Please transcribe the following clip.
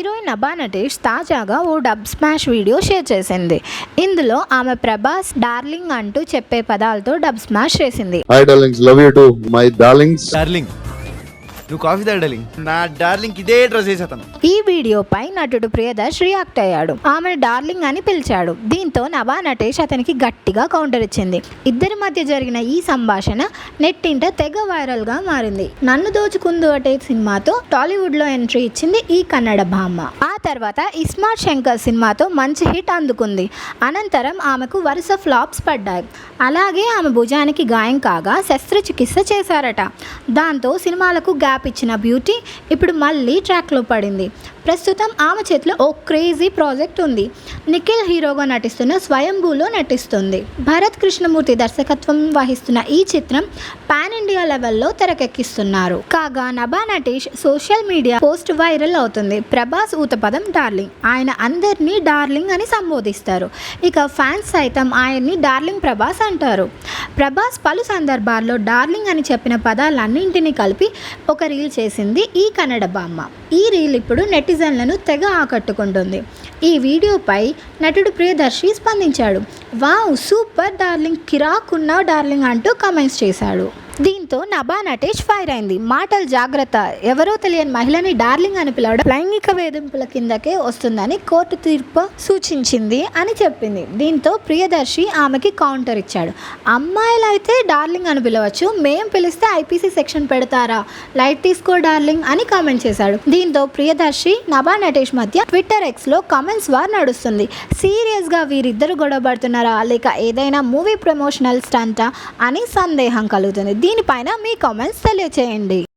Heroine Nabha Natesh తాజాగా ఓ dub smash video share చేసింది. ఇందులో ఆమె ప్రభాస్ డార్లింగ్ అంటూ చెప్పే పదాలతో డబ్ స్మాష్ చేసింది. Darlings love you to my darlings darling నువ్వు కాఫీ డార్లింగ్. నా డార్లింగ్ ఇదే డ్రెస్ వేసేతాను ఈ వీడియోపై నటుడు ప్రియదర్శ్ రియాక్ట్ అయ్యాడు. ఆమెను డార్లింగ్ అని పిలిచాడు. దీంతో నభా నటేష్ అతనికి గట్టిగా కౌంటర్ ఇచ్చింది. ఇద్దరి మధ్య జరిగిన ఈ సంభాషణ నెట్టింట తెగ వైరల్గా మారింది. నన్ను దోచుకుందు అటే సినిమాతో టాలీవుడ్లో ఎంట్రీ ఇచ్చింది ఈ కన్నడ భామ. ఆ తర్వాత ఇస్మార్ట్ శంకర్ సినిమాతో మంచి హిట్ అందుకుంది. అనంతరం ఆమెకు వరుస ఫ్లాప్స్ పడ్డాయి. అలాగే ఆమె భుజానికి గాయం కాగా శస్త్రచికిత్స చేశారట. దాంతో సినిమాలకు గ్యాప్ ఇచ్చిన బ్యూటీ ఇప్పుడు మళ్ళీ ట్రాక్లో పడింది. ప్రస్తుతం ఆమె చేతిలో ఓ క్రేజీ ప్రాజెక్ట్ ఉంది. నిఖిల్ హీరోగా నటిస్తున్న స్వయంభూలో నటిస్తుంది. భరత్ కృష్ణమూర్తి దర్శకత్వం వహిస్తున్న ఈ చిత్రం పాన్ ఇండియా లెవెల్లో తెరకెక్కిస్తున్నారు. కాగా Nabha Natesh social media post viral అవుతుంది. ప్రభాస్ ఊతపదం డార్లింగ్. ఆయన అందరినీ డార్లింగ్ అని సంబోధిస్తారు. ఇక ఫ్యాన్స్ సైతం ఆయన్ని డార్లింగ్ ప్రభాస్ అంటారు. ప్రభాస్ పలు సందర్భాల్లో డార్లింగ్ అని చెప్పిన పదాలన్నింటినీ కలిపి ఒక రీల్ చేసింది ఈ కన్నడ బామ్మ. ఈ రీల్ ఇప్పుడు నెటిజన్లను తెగ ఆకట్టుకుంటుంది. ఈ వీడియోపై నటుడు ప్రియదర్శి స్పందించాడు. వావ్ సూపర్ డార్లింగ్ కిరాకున్నావు డార్లింగ్ అంటూ కమెంట్స్ చేశాడు. దీంతో నభా నటేష్ ఫైర్ అయింది. మాటలు జాగ్రత్త. ఎవరో తెలియని మహిళని డార్లింగ్ అని పిలవడం లైంగిక వేధింపుల కిందకే వస్తుందని కోర్టు తీర్పు సూచించింది అని చెప్పింది. దీంతో ప్రియదర్శి ఆమెకి కౌంటర్ ఇచ్చాడు. అమ్మాయిలు అయితే డార్లింగ్ అని పిలవచ్చు. మేం పిలిస్తే ఐపీసీ సెక్షన్ పెడతారా? లైట్ తీసుకో డార్లింగ్ అని కామెంట్ చేశాడు. దీంతో ప్రియదర్శి నభా నటేష్ మధ్య ట్విట్టర్ ఎక్స్లో కామెంట్స్ వార్ నడుస్తుంది. సీరియస్గా వీరిద్దరు గొడవపడుతున్నారా లేక ఏదైనా మూవీ ప్రమోషనల్ స్టంటా? అని సందేహం కలుగుతుంది. దీనిపైన మీ కామెంట్స్ తెలియచేయండి.